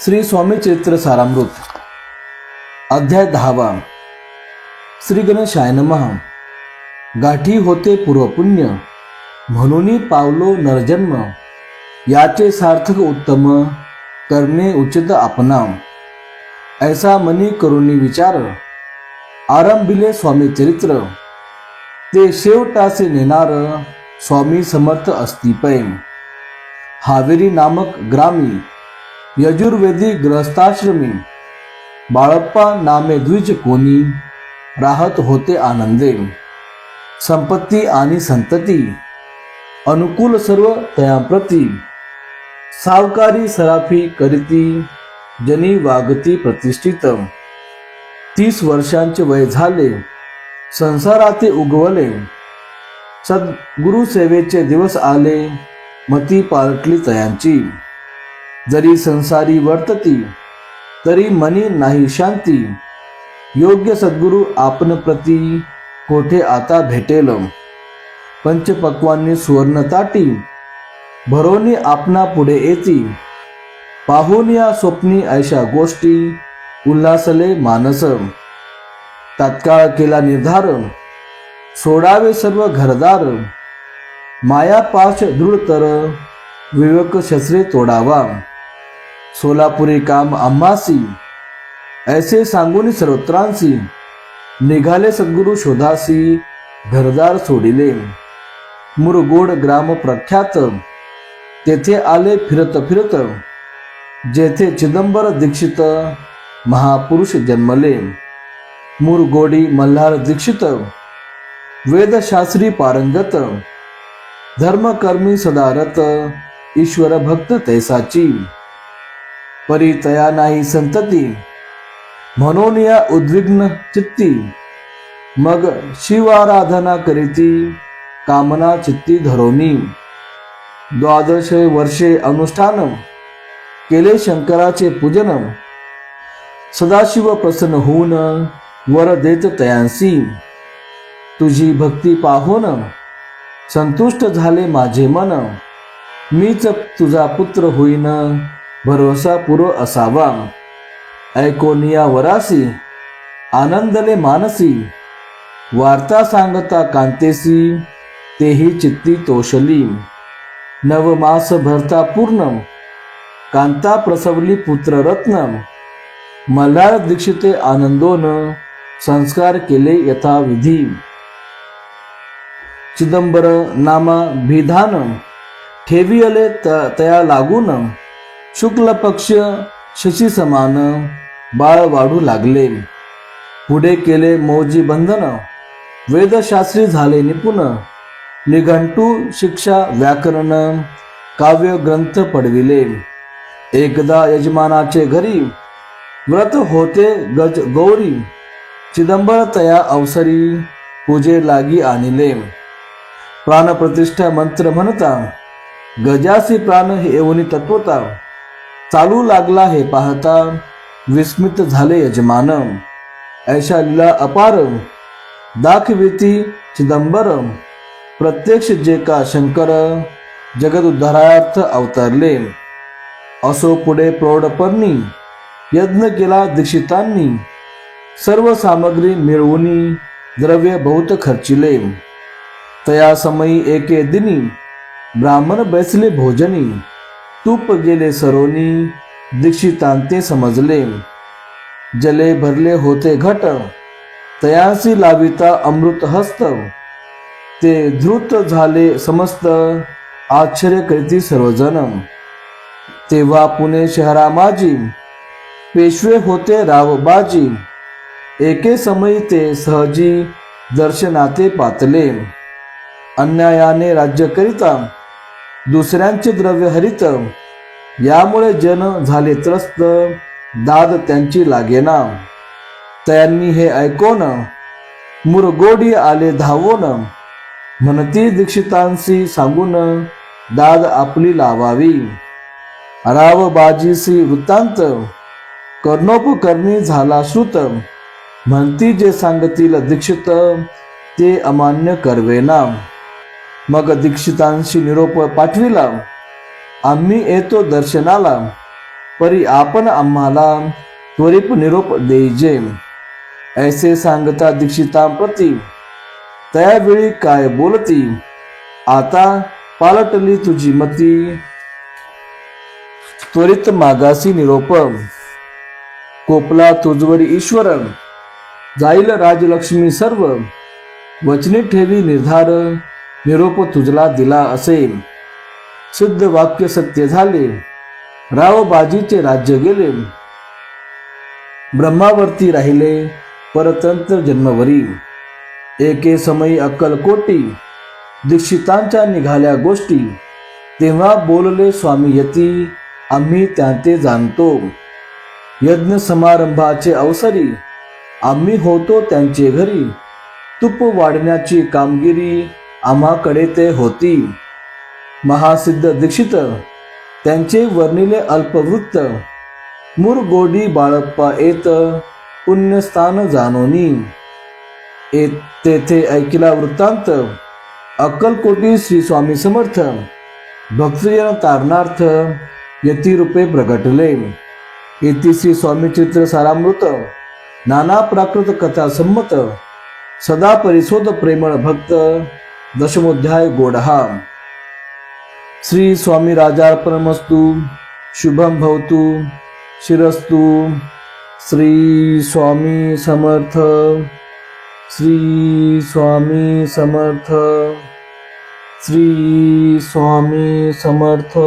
श्री स्वामी चरित्र सारामृत अध्याय दहावा. श्री गणेशाय नमः. गाठी होते पूर्वपुण्य म्हणून पावलो नरजन्म. याचे सार्थक उत्तम करणे उचित आपणा ऐसा मनी करुणी विचार आरंभिले स्वामी चरित्र. ते शेवटासे नेणार स्वामी समर्थ अस्तिपै हावेरी नामक ग्रामी यजुर्वेदी ग्रस्ताश्रमी बाळप्पा नामे द्विज कोणी राहत होते आनंदे। संपत्ती आणि संतती अनुकूल सर्व तयाप्रती। सावकारी सराफी करीती जनी वागती प्रतिष्ठित। तीस वर्षांचे वय झाले संसाराते उगवले। सद्गुरु सेवेचे दिवस आले मती पालटली तयांची। जरी संसारी वर्तती तरी मनी नाही शांती. योग्य सद्गुरु आपण प्रती कोठे आता भेटेल? पंचपक्वांनी सुवर्ण ताटी भरोनी आपणा पुढे येती. पाहून या स्वप्नी ऐशा गोष्टी उल्हासले मानस. तात्काळ केला निर्धार सोडावे सर्व घरदार. माया पाश दृढतर विवेक शस्त्रे तोडावा. सोलापुरी काम अम्मासी ऐसे सांगून सर्वत्रांसी निघाले सद्गुरु शोधासी घरदार सोडिले. मुरगोड ग्राम प्रख्यात. तेथे आले फिरत फिरत. जेथे चिदंबर दीक्षित. महापुरुष जन्मले. मुरगोडी मल्हार दीक्षित. वेदशास्त्री पारंगत. धर्मकर्मी सदारत. ईश्वर भक्त तैसाची. परी तया नाही संतती. म्हणून या उद्विग्न चित्ती. मग शिवाराधना करीती कामना चित्ती धरोनी द्वादश वर्षे अनुष्ठान केले शंकराचे पूजन. सदाशिव प्रसन्न होऊन वर देत तयांसी. तुझी भक्ती पाहून संतुष्ट झाले माझे मन. मीच तुझा पुत्र होईन भरोसापूर्व असावा. ऐकोनिया वरासी आनंदले मानसी वार्ता सांगता कांतेसी तेही चित्ती तोषली. नवमास भरता पूर्ण कांता प्रसवली पुत्ररत्न. मल्हार दीक्षिते आनंदोन संस्कार केले यथाविधी. चिदंबर नामा भिधान ठेवियले त तया लागून. शुक्ल पक्ष शशी समान बाळ वाढू लागले. पुढे केले मौजी बंधन. वेदशास्त्री झाले निपुण. निघंटू शिक्षा व्याकरण काव्य ग्रंथ पडविले. एकदा यजमानाचे घरी व्रत होते गज गौरी. चिदंबर तया अवसरी पूजे लागी आणिले. प्राणप्रतिष्ठा मंत्र म्हणता गजासी प्राण हे येऊनी तत्वता. चालू लागला हे पाहता विस्मित झाले यजमान. ऐशा लिला अपार दाखविती चिदंबर. प्रत्यक्ष जे का शंकर जगदुद्धारार्थ अवतरले. असो पुढे प्रौढपर्णी यज्ञ केला दीक्षितांनी. सर्व सामग्री मिळवून द्रव्य बहुत खर्चिले. तया समयी एके दिनी ब्राह्मण बैसले भोजनी. तूप गेले सरोनी दीक्षितांते समजले. जले भरले होते घट तयासी लाविता अमृत हस्त. ते धृत झाले समस्त आश्चर्य करीती सर्वजण. तेव्हा पुणे शहरा माझी पेशवे होते रावबाजी. एके समयी ते सहजी दर्शनाते पातले. अन्यायाने राज्य करिता दुसऱ्यांचे द्रव्य हरित यामुळे जन झाले त्रस्त दाद त्यांची लागेना. त्यांनी हे ऐकून मुरगोडी आले धावून. म्हणती दीक्षितांशी सांगून दाद आपली लावावी. राव बाजीसी वृत्तांत कर्णोपकर्णी झाला श्रुत म्हणती जे सांगतील दीक्षित ते अमान्य करवेना. मग दीक्षितांशी निरोप पाठविला. आम्ही येतो दर्शनाला परी आपण आम्हाला त्वरित निरोप देजे ऐसे सांगता दीक्षितांप्रती त्यावेळी काय बोलती? आता पालटली तुझी मती. त्वरित मागासी निरोप. कोपला तुझवरी ईश्वर. जाईल राजलक्ष्मी सर्व. वचने ठेवी निर्धार. निरोप तुझला दिला असे सिद्ध वाक्य सत्य झाले. राव बाजीचे राज्य गेले. ब्रह्मावरती राहिले परतंत्र जन्मवरी. एके समयी अक्कलकोटी दीक्षितांच्या निघाल्या गोष्टी. तेव्हा बोलले स्वामी यती आम्ही त्यांते जाणतो. यज्ञ समारंभाचे अवसरी. आम्ही होतो त्यांचे घरी. तुप वाढण्याची कामगिरी आम्हाकडे ते होती. महासिद्ध दीक्षित त्यांचे वर्णिले अल्पवृत्त. मुरगोडी बाळप्पा येत पुण्यस्थान जाणोनी. येत तेथे ऐकिला वृत्तांत अक्कलकोटी श्री स्वामी समर्थ. भक्तजन तारणार्थ यतिरूपे प्रगटले. येती श्री स्वामी चित्र सारामृत नाना प्राकृत कथा संमत सदा परिशोध प्रेमळ भक्त. दशमोध्याय गोडहा. श्री स्वामी राजार्पणमस्तु शुभम भवतु शिरस्तु श्री स्वामी समर्थ श्री स्वामी समर्थ श्री स्वामी समर्थ।